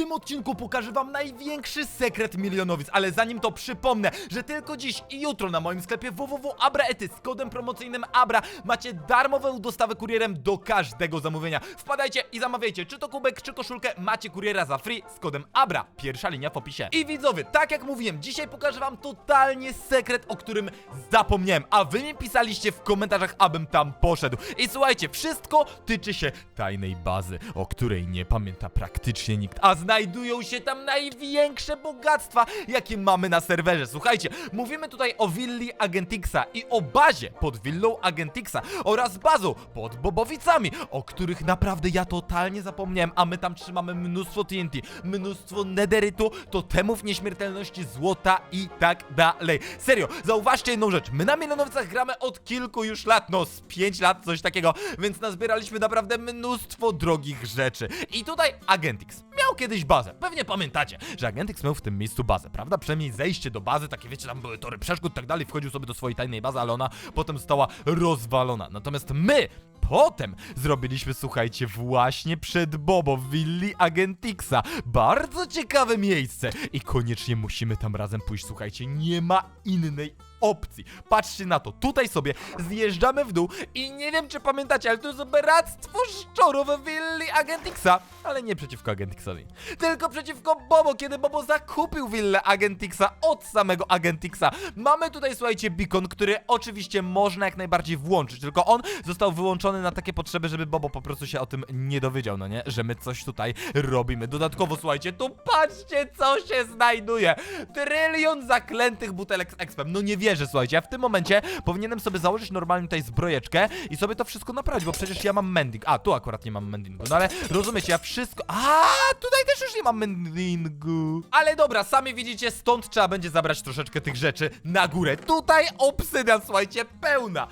tym odcinku pokażę wam największy sekret milionowic, ale zanim to przypomnę, że tylko dziś i jutro na moim sklepie www.abraety z kodem promocyjnym ABRA macie darmową dostawę kurierem do każdego zamówienia. Wpadajcie i zamawiajcie, czy to kubek, czy koszulkę, macie kuriera za free z kodem ABRA. Pierwsza linia w opisie. I widzowie, tak jak mówiłem, dzisiaj pokażę wam totalnie sekret, o którym zapomniałem, a wy mi pisaliście w komentarzach, abym tam poszedł. I słuchajcie, wszystko tyczy się tajnej bazy, o której nie pamięta praktycznie nikt, a znajdują się tam największe bogactwa, jakie mamy na serwerze. Słuchajcie, mówimy tutaj o willi Agentixa i o bazie pod willą Agentixa oraz bazą pod Bobowicami, o których naprawdę ja totalnie zapomniałem, a my tam trzymamy mnóstwo TNT, mnóstwo nederytu, totemów nieśmiertelności, złota i tak dalej. Serio, zauważcie jedną rzecz, my na Milionowcach gramy od kilku już lat, no z 5 lat, coś takiego, więc nazbieraliśmy naprawdę mnóstwo drogich rzeczy. I tutaj Agentix miał kiedyś bazę, pewnie pamiętacie, że Agentix miał w tym miejscu bazę, prawda? Przynajmniej zejście do bazy, takie wiecie, tam były tory przeszkód i tak dalej, wchodził sobie do swojej tajnej bazy, ale ona potem została rozwalona. Natomiast my Potem zrobiliśmy, słuchajcie, właśnie przed Bobo w willi Agentixa. Bardzo ciekawe miejsce i koniecznie musimy tam razem pójść, słuchajcie, nie ma innej opcji. Patrzcie na to, tutaj sobie zjeżdżamy w dół i nie wiem, czy pamiętacie, ale to jest bractwo szczurów w willi Agentixa, ale nie przeciwko Agentixowi, tylko przeciwko Bobo, kiedy Bobo zakupił willę Agentixa od samego Agentixa. Mamy tutaj, słuchajcie, beacon, który oczywiście można jak najbardziej włączyć, tylko on został wyłączony na takie potrzeby, żeby Bobo po prostu się o tym nie dowiedział, no nie? Że my coś tutaj robimy. Dodatkowo, słuchajcie, tu patrzcie, co się znajduje. Trylion zaklętych butelek z expem. No nie wierzę, słuchajcie, ja w tym momencie powinienem sobie założyć normalnie tutaj zbrojeczkę i sobie to wszystko naprawić, bo przecież ja mam mending. A, tu akurat nie mam mendingu, no ale rozumiecie, ja wszystko... A, tutaj też już nie mam mendingu. Ale dobra, sami widzicie, stąd trzeba będzie zabrać troszeczkę tych rzeczy na górę. Tutaj obsydian, słuchajcie, pełna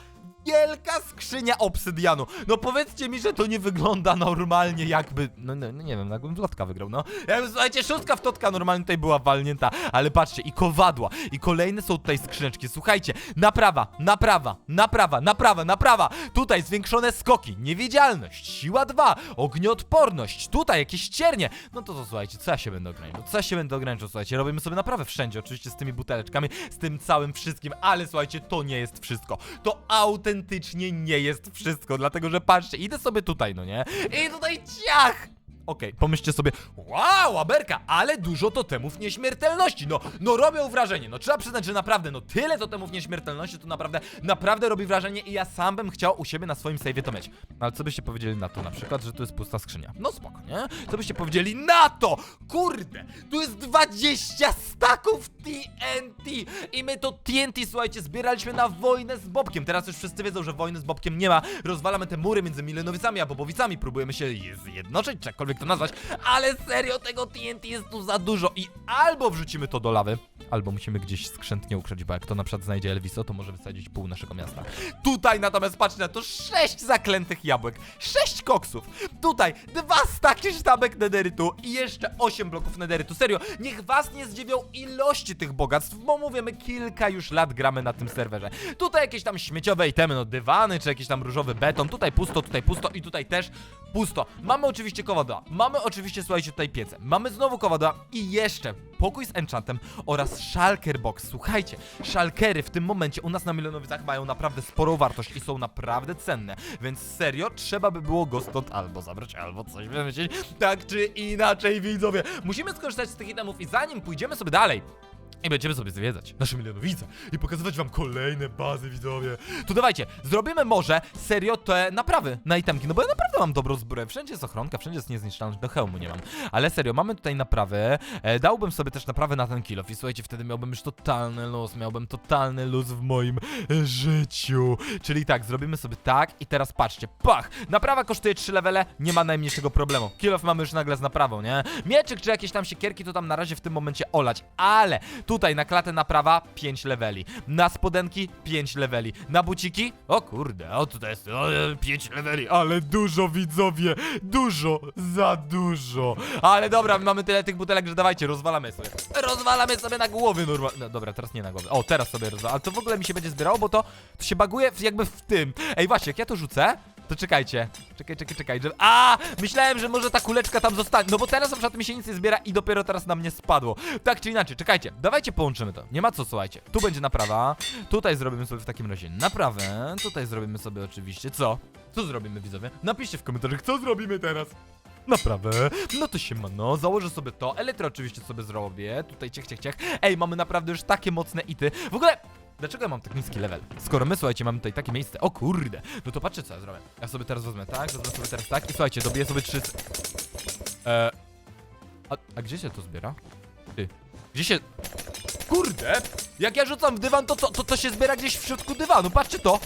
wielka skrzynia obsydianu. No powiedzcie mi, że to nie wygląda normalnie jakby... No, no, no nie wiem, jakbym w lotka wygrał, no. Ja słuchajcie, szóstka w totka normalnie tutaj była walnięta, ale patrzcie, i kowadła, i kolejne są tutaj skrzyneczki. Słuchajcie, naprawa, naprawa, naprawa, naprawa, naprawa. Tutaj zwiększone skoki, niewidzialność, siła 2, ognioodporność, tutaj jakieś ciernie. No to co, słuchajcie, co ja się będę ograniczał? Co ja się będę ograniczał, słuchajcie? Robimy sobie naprawę wszędzie, oczywiście z tymi buteleczkami, z tym całym wszystkim, ale słuchajcie, to nie jest wszystko. To autentycznie nie jest wszystko, dlatego że patrzcie, idę sobie tutaj, no nie? I tutaj ciach! Okej, pomyślcie sobie, wow, Aberka, ale dużo totemów nieśmiertelności. No, no robią wrażenie. No trzeba przyznać, że naprawdę, no tyle totemów nieśmiertelności to naprawdę, naprawdę robi wrażenie i ja sam bym chciał u siebie na swoim save'ie to mieć. No, ale co byście powiedzieli na to na przykład, że tu jest pusta skrzynia? No spoko, nie? Co byście powiedzieli na to? Kurde, tu jest 20 staków TNT i my to TNT, słuchajcie, zbieraliśmy na wojnę z Bobkiem. Teraz już wszyscy wiedzą, że wojny z Bobkiem nie ma. Rozwalamy te mury między Milenowicami a Bobowicami, próbujemy się je zjednoczyć, czy jakkolwiek to nazwać, ale serio, tego TNT jest tu za dużo i albo wrzucimy to do lawy, albo musimy gdzieś skrzętnie ukryć, bo jak to na przykład znajdzie Elviso, to może wysadzić pół naszego miasta. Tutaj natomiast patrzcie na to, sześć zaklętych jabłek, sześć koksów, tutaj dwa staki sztabek nederytu i jeszcze osiem bloków nederytu. Serio, niech was nie zdziwią ilości tych bogactw, bo mówię, my kilka już lat gramy na tym serwerze. Tutaj jakieś tam śmieciowe itemy, no dywany, czy jakiś tam różowy beton, tutaj pusto, tutaj pusto i tutaj też pusto. Mamy oczywiście kowadła, mamy oczywiście, słuchajcie, tutaj piece, mamy znowu kowadła i jeszcze pokój z enchantem oraz shulker box. Słuchajcie, shulkery w tym momencie u nas na Milionowicach mają naprawdę sporą wartość i są naprawdę cenne, więc serio trzeba by było go stąd albo zabrać, albo coś wymyślić, tak czy inaczej, widzowie. Musimy skorzystać z tych itemów i zanim pójdziemy sobie dalej, i będziemy sobie zwiedzać nasze milionowice i pokazywać wam kolejne bazy, widzowie. To dawajcie, zrobimy może serio te naprawy na itemki, no bo ja naprawdę mam dobrą zbroję. Wszędzie jest ochronka, wszędzie jest niezniszczalność, do hełmu nie mam. Ale serio, mamy tutaj naprawy. E, dałbym sobie też naprawę na ten kill off i słuchajcie, wtedy miałbym już totalny luz, miałbym totalny luz w moim życiu. Czyli tak, zrobimy sobie tak i teraz patrzcie, pach! Naprawa kosztuje 3 levele, nie ma najmniejszego problemu. Kill off mamy już nagle z naprawą, nie? Mieczyk czy jakieś tam siekierki to tam na razie w tym momencie olać, ale Tutaj na klatę naprawa 5 leveli. Na spodenki 5 leveli. Na buciki? O kurde, o tutaj jest o, 5 leveli, ale dużo widzowie, dużo, za dużo. Ale dobra, mamy tyle tych butelek, że dawajcie, rozwalamy sobie. Rozwalamy sobie na głowy normalnie. No, dobra, teraz nie na głowy. O, teraz sobie rozwalam. Ale to w ogóle mi się będzie zbierało, bo to, to się baguje jakby w tym. Ej, właśnie, jak ja to rzucę, To czekajcie. Czekaj, czekaj, czekaj. Że... A! Myślałem, że może ta kuleczka tam zostanie. No bo teraz na przykład mi się nic nie zbiera i dopiero teraz na mnie spadło. Tak czy inaczej, czekajcie. Dawajcie połączymy to. Nie ma co, słuchajcie. Tu będzie naprawa. Tutaj zrobimy sobie w takim razie naprawę. Tutaj zrobimy sobie oczywiście co? Co zrobimy widzowie? Napiszcie w komentarzach, co zrobimy teraz. Naprawę. No to się ma, no. Założę sobie to. Elektro oczywiście sobie zrobię. Tutaj ciech, ciech, ciech. Ej, mamy naprawdę już takie mocne ity. W ogóle... Dlaczego ja mam tak niski level? Skoro my, słuchajcie, mamy tutaj takie miejsce. O kurde. No to patrzcie, co ja zrobię. Ja sobie teraz wezmę tak, wezmę sobie teraz tak i słuchajcie, dobiję sobie trzy... Eee... A, a gdzie się to zbiera? Ty. Gdzie się... Kurde! Jak ja rzucam w dywan, to to, to, to się zbiera gdzieś w środku dywanu. Patrzcie to!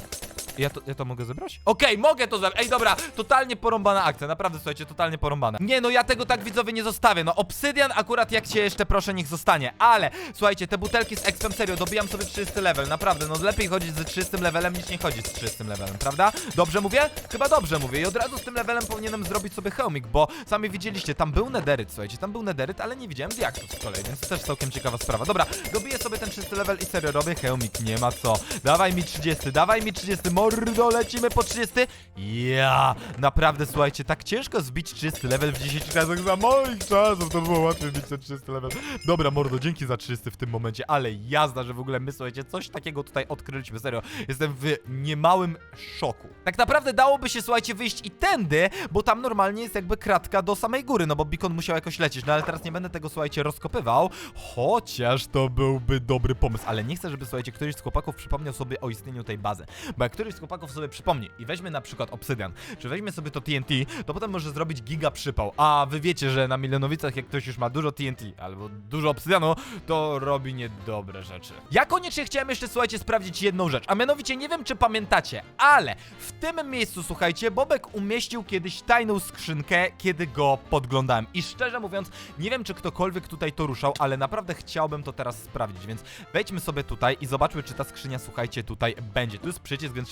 Ja to, ja to mogę zebrać? Okej, mogę to zebrać. Ej, dobra, totalnie porąbana akcja, naprawdę, słuchajcie, totalnie porąbane. Nie, no ja tego tak widzowie nie zostawię. No, obsydian akurat jak się jeszcze proszę, niech zostanie. Ale, słuchajcie, te butelki z expem, serio, dobijam sobie 30 level, naprawdę, no lepiej chodzić z 30 levelem niż nie chodzić z 30 levelem, prawda? Dobrze mówię? Chyba dobrze mówię i od razu z tym levelem powinienem zrobić sobie hełmik, bo sami widzieliście, tam był nederyt, słuchajcie, tam był nederyt, ale nie widziałem diaktów z kolei, więc to też całkiem ciekawa sprawa. Dobra, dobiję sobie ten 30 level i serio robię hełmik, nie ma co. Dawaj mi 30, dawaj mi 30, mordo, lecimy po 30. Ja, naprawdę, słuchajcie, tak ciężko zbić 30 level w 10 czasach za moich czasów, to było łatwiej zbić ten 30 level. Dobra, mordo, dzięki za 30 w tym momencie, ale jazda, że w ogóle my, słuchajcie, coś takiego tutaj odkryliśmy, serio. Jestem w niemałym szoku. Tak naprawdę dałoby się, słuchajcie, wyjść i tędy, bo tam normalnie jest jakby kratka do samej góry, no bo Beacon musiał jakoś lecieć, no ale teraz nie będę tego, słuchajcie, rozkopywał, chociaż to byłby dobry pomysł, ale nie chcę, żeby, słuchajcie, któryś z chłopaków przypomniał sobie o istnieniu tej bazy, bo jak któryś z chłopaków sobie przypomni i weźmie na przykład obsydian, czy weźmie sobie to TNT, to potem może zrobić giga przypał, a wy wiecie, że na Milionowicach, jak ktoś już ma dużo TNT albo dużo obsydianu, to robi niedobre rzeczy. Ja koniecznie chciałem jeszcze, słuchajcie, sprawdzić jedną rzecz, a mianowicie nie wiem, czy pamiętacie, ale w tym miejscu, słuchajcie, Bobek umieścił kiedyś tajną skrzynkę, kiedy go podglądałem. I szczerze mówiąc, nie wiem, czy ktokolwiek tutaj to ruszał, ale naprawdę chciałbym to teraz sprawdzić, więc wejdźmy sobie tutaj i zobaczmy, czy ta skrzynia, słuchajcie, tutaj będzie. Tu jest przycisk, więc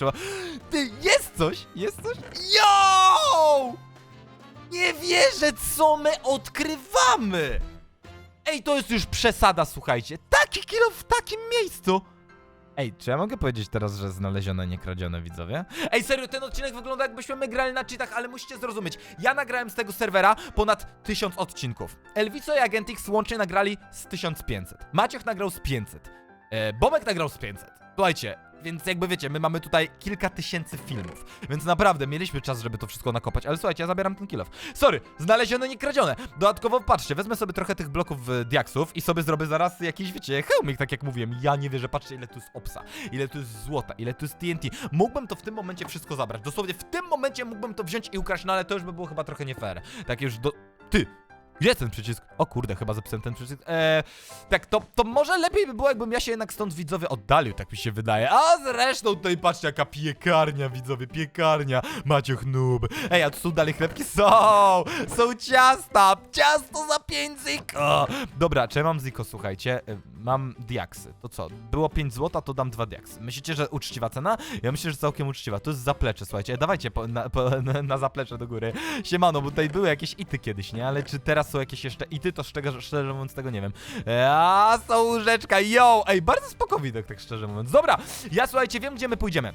Ty, jest coś! Jest coś? Yo! Nie wierzę, co my odkrywamy! Ej, to jest już przesada, słuchajcie. Taki kilo w takim miejscu! Ej, czy ja mogę powiedzieć teraz, że znalezione, nie kradzione, widzowie? Ej, serio, ten odcinek wygląda jakbyśmy my grali na cheatach, ale musicie zrozumieć. Ja nagrałem z tego serwera ponad 1000 odcinków. Elviso i Agent X łącznie nagrali z 1500. Maciech nagrał z 500. E, Bomek nagrał z 500. Słuchajcie, więc jakby wiecie, my mamy tutaj kilka tysięcy filmów, więc naprawdę mieliśmy czas, żeby to wszystko nakopać, ale słuchajcie, ja zabieram ten kill off. Sorry, znalezione, nie kradzione. Dodatkowo, patrzcie, wezmę sobie trochę tych bloków y, diaksów i sobie zrobię zaraz jakiś, wiecie, hełmik, tak jak mówiłem. Ja nie wierzę, patrzcie, ile tu jest opsa, ile tu jest złota, ile tu jest TNT. Mógłbym to w tym momencie wszystko zabrać, dosłownie w tym momencie mógłbym to wziąć i ukraść, no ale to już by było chyba trochę nie fair. Tak już do... Ty! Gdzie jest ten przycisk? O kurde, chyba zepsułem ten przycisk. Eee, tak, to, to może lepiej by było, jakbym ja się jednak stąd widzowie oddalił, tak mi się wydaje. A zresztą tutaj patrzcie, jaka piekarnia, widzowie, piekarnia. Maciuch noob. Ej, a tu są dalej chlebki? Są! Są ciasta! Ciasto za 5 ziko! Dobra, czy ja mam ziko, słuchajcie? E, Mam diaksy. To co? Było 5 złota, to dam 2 diaksy. Myślicie, że uczciwa cena? Ja myślę, że całkiem uczciwa. To jest zaplecze, słuchajcie. Dawajcie po, na, po, na zaplecze do góry. Siemano, bo tutaj były jakieś ity kiedyś, nie? Ale czy teraz są jakieś jeszcze ity, to szczerze, szczerze mówiąc tego nie wiem. E, A, są łóżeczka, yo! Ej, bardzo spoko widok, tak szczerze mówiąc. Dobra, ja słuchajcie, wiem, gdzie my pójdziemy.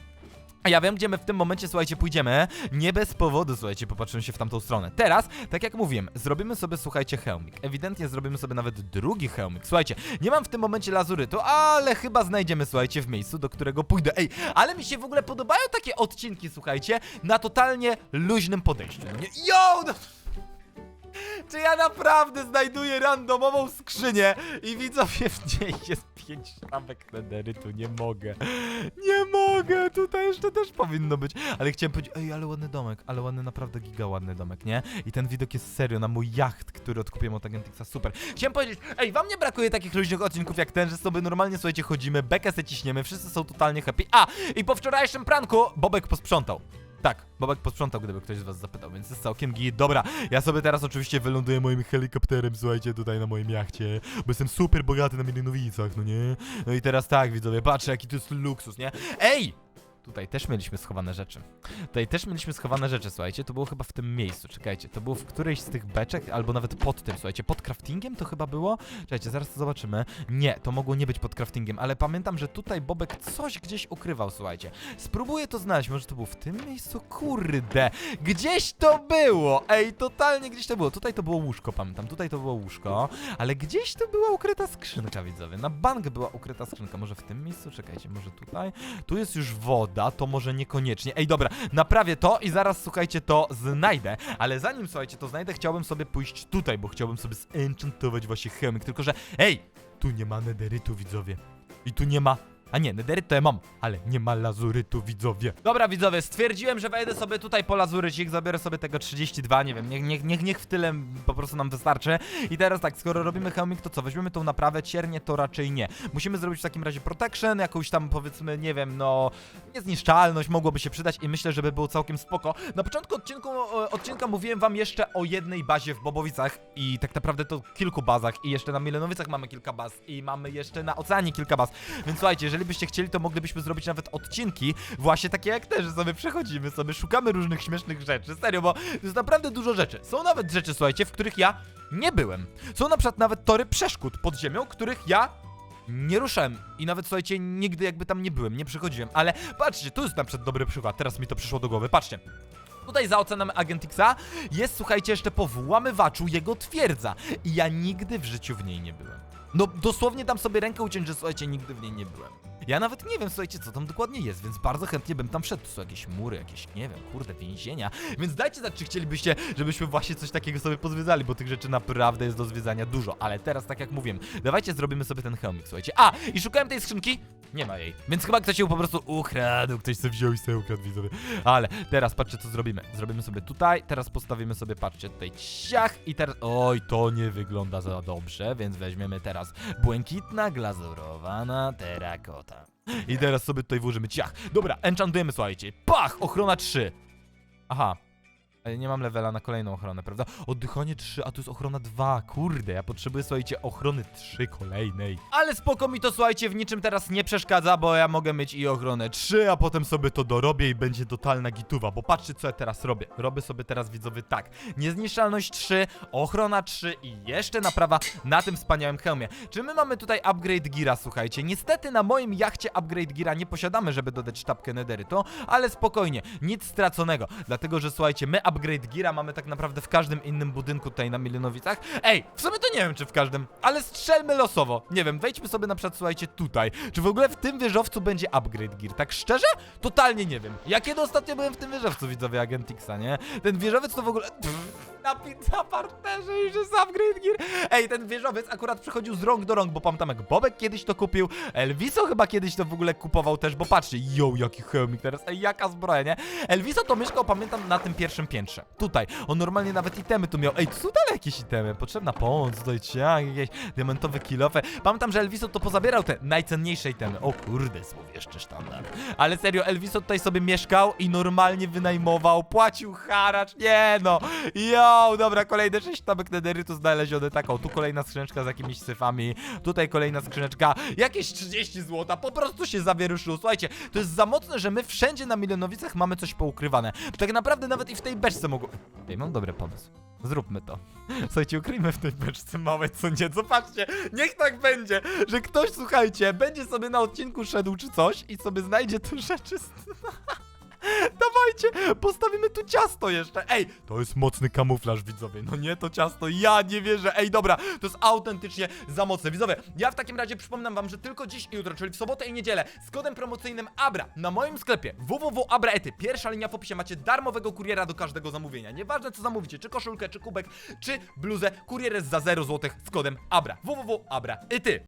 A ja wiem, gdzie my w tym momencie, słuchajcie, pójdziemy. Nie bez powodu, słuchajcie, popatrzymy się w tamtą stronę. Teraz, tak jak mówiłem, zrobimy sobie, słuchajcie, hełmik. Ewidentnie zrobimy sobie nawet drugi hełmik. Słuchajcie, nie mam w tym momencie lazurytu, ale chyba znajdziemy, słuchajcie, w miejscu, do którego pójdę. Ej, ale mi się w ogóle podobają takie odcinki, słuchajcie, na totalnie luźnym podejściu. Yo! No... Czy ja naprawdę znajduję randomową skrzynię i widzowie w niej jest pięć sztabek nederytu, nie mogę. Nie mogę, tutaj jeszcze też powinno być. Ale chciałem powiedzieć, ej, ale ładny domek, ale ładny, naprawdę giga ładny domek, nie? I ten widok jest serio na mój jacht, który odkupiłem od Agentixa, super. Chciałem powiedzieć, ej, wam nie brakuje takich luźnych odcinków jak ten, że sobie normalnie, słuchajcie, chodzimy, bekę se ciśniemy, wszyscy są totalnie happy. A, i po wczorajszym pranku Bobek posprzątał. Tak, Bobek posprzątał, gdyby ktoś z was zapytał, więc jest całkiem git. Dobra, ja sobie teraz oczywiście wyląduję moim helikopterem, słuchajcie, tutaj na moim jachcie, bo jestem super bogaty na milionowicach, no nie? No i teraz tak, widzowie, patrzcie, jaki to jest luksus, nie? Ej! Tutaj też mieliśmy schowane rzeczy. Tutaj też mieliśmy schowane rzeczy, słuchajcie. To było chyba w tym miejscu. Czekajcie, to było w którejś z tych beczek, albo nawet pod tym, słuchajcie. Pod craftingiem to chyba było? Czekajcie, zaraz to zobaczymy. Nie, to mogło nie być pod craftingiem, ale pamiętam, że tutaj Bobek coś gdzieś ukrywał, słuchajcie. Spróbuję to znaleźć. Może to było w tym miejscu? Kurde. Gdzieś to było! Ej, totalnie gdzieś to było. Tutaj to było łóżko, pamiętam. Tutaj to było łóżko, ale gdzieś to była ukryta skrzynka, widzowie. Na bank była ukryta skrzynka. Może w tym miejscu? Czekajcie, może tutaj? Tu jest już woda, to może niekoniecznie. Ej, dobra, naprawię to i zaraz, słuchajcie, to znajdę. Ale zanim, słuchajcie, to znajdę, chciałbym sobie pójść tutaj, bo chciałbym sobie zenchantować właśnie chemik. Tylko, że, ej, tu nie ma nederytu, widzowie. I tu nie ma a nie, nederyt to ja mam, ale nie ma lazurytu, widzowie. Dobra, widzowie, stwierdziłem, że wejdę sobie tutaj po lazurycik, zabiorę sobie tego 32, nie wiem, niech, niech, niech, niech w tyle po prostu nam wystarczy. I teraz tak, skoro robimy hełmik, to co? Weźmiemy tą naprawę, ciernie to raczej nie. Musimy zrobić w takim razie protection, jakąś tam powiedzmy, nie wiem, no, niezniszczalność mogłoby się przydać i myślę, żeby było całkiem spoko. Na początku odcinku, odcinka mówiłem wam jeszcze o jednej bazie w Bobowicach i tak naprawdę to kilku bazach i jeszcze na Milenowicach mamy kilka baz i mamy jeszcze na Oceanie kilka baz. Więc słuchajcie, jeżeli byście chcieli, to moglibyśmy zrobić nawet odcinki właśnie takie jak te, że sobie przechodzimy, sobie szukamy różnych śmiesznych rzeczy. Serio, bo to jest naprawdę dużo rzeczy. Są nawet rzeczy, słuchajcie, w których ja nie byłem. Są na przykład nawet tory przeszkód pod ziemią, których ja nie ruszałem i nawet słuchajcie, nigdy jakby tam nie byłem, nie przychodziłem, ale patrzcie, tu jest na przykład dobry przykład, teraz mi to przyszło do głowy, patrzcie. Tutaj za oceanem Agentixa jest, słuchajcie, jeszcze po włamywaczu jego twierdza i ja nigdy w życiu w niej nie byłem. No dosłownie dam sobie rękę uciąć, że słuchajcie, nigdy w niej nie byłem. Ja nawet nie wiem, słuchajcie, co tam dokładnie jest, więc bardzo chętnie bym tam wszedł. Są jakieś mury, jakieś, nie wiem, kurde, więzienia. Więc dajcie znać, czy chcielibyście, żebyśmy właśnie coś takiego sobie pozwiedzali, bo tych rzeczy naprawdę jest do zwiedzania dużo. Ale teraz, tak jak mówiłem, dawajcie zrobimy sobie ten hełmik, słuchajcie. A, i szukałem tej skrzynki, nie ma jej. Więc chyba ktoś ją po prostu ukradł, ktoś sobie wziął i sobie ukradł, widzowie. Ale teraz patrzcie, co zrobimy. Zrobimy sobie tutaj, teraz postawimy sobie, patrzcie, tutaj ciach i teraz... Oj, to nie wygląda za dobrze, więc weźmiemy teraz błękitna, glazurowana terakota. I teraz sobie tutaj włożymy ciach. Dobra, enchantujemy, słuchajcie. Pach! Ochrona 3. Aha. Nie mam levela na kolejną ochronę, prawda? Oddychanie 3, a tu jest ochrona 2. Kurde, ja potrzebuję, słuchajcie, ochrony 3 kolejnej. Ale spoko mi to, słuchajcie, w niczym teraz nie przeszkadza, bo ja mogę mieć i ochronę 3, a potem sobie to dorobię i będzie totalna gituwa. Bo patrzcie, co ja teraz robię. Robię sobie teraz, widzowie, tak. Niezniszczalność 3, ochrona 3 i jeszcze naprawa na tym wspaniałym hełmie. Czy my mamy tutaj upgrade gira, słuchajcie? Niestety na moim jachcie upgrade gira nie posiadamy, żeby dodać sztabkę nederytu, ale spokojnie, nic straconego. Dlatego, że słuchajcie, my upgrade gira mamy tak naprawdę w każdym innym budynku tutaj na Milionowicach. Ej, w sumie to nie wiem, czy w każdym, ale strzelmy losowo. Nie wiem, wejdźmy sobie na przykład, słuchajcie, tutaj. Czy w ogóle w tym wieżowcu będzie upgrade gear? Tak szczerze? Totalnie nie wiem. Ja kiedy ostatnio byłem w tym wieżowcu, widzowie Agentixa, nie? Ten wieżowiec to w ogóle... Na pizza parterze już jest upgrade gear. Ej, ten wieżowiec akurat przechodził z rąk do rąk, bo pamiętam jak Bobek kiedyś to kupił, Elviso chyba kiedyś to w ogóle kupował też, bo patrzcie, yo, jaki hełmik teraz, ej, jaka zbroja, nie? Elviso to mieszkał, pamiętam, na tym pierwszym piętrze. Tutaj. On normalnie nawet itemy tu miał. Ej, tu są dalej jakieś itemy. Potrzebna pomoc, tutaj ciach, jakieś diamentowe kilofy. Pamiętam, że Elviso to pozabierał te najcenniejsze itemy. O kurde, słów jeszcze sztandar. Ale serio, Elviso tutaj sobie mieszkał i normalnie wynajmował, płacił haracz. Nie no. Yo, dobra, kolejne 6 tabek nederytu znalezione taką. Tu kolejna skrzyneczka z jakimiś syfami. Tutaj kolejna skrzyneczka. Jakieś 30 złota. Po prostu się zawieruszyło. Słuchajcie, to jest za mocne, że my wszędzie na Milionowicach mamy coś poukrywane. Tak naprawdę nawet i w tej beczce mogło... Ej, mam dobry pomysł. Zróbmy to. Słuchajcie, ukryjmy w tej beczce małe co nie. Zobaczcie, niech tak będzie, że ktoś, słuchajcie, będzie sobie na odcinku szedł czy coś i sobie znajdzie tu rzeczy z... Dawajcie, postawimy tu ciasto jeszcze. Ej, to jest mocny kamuflaż, widzowie. No nie to ciasto, ja nie wierzę. Ej, dobra, to jest autentycznie za mocne. Widzowie, ja w takim razie przypominam wam, że tylko dziś i jutro, czyli w sobotę i niedzielę, z kodem promocyjnym ABRA na moim sklepie www.abraety, pierwsza linia w opisie, macie darmowego kuriera do każdego zamówienia. Nieważne co zamówicie, czy koszulkę, czy kubek, czy bluzę, kurier jest za 0 zł z kodem ABRA. www.abraety.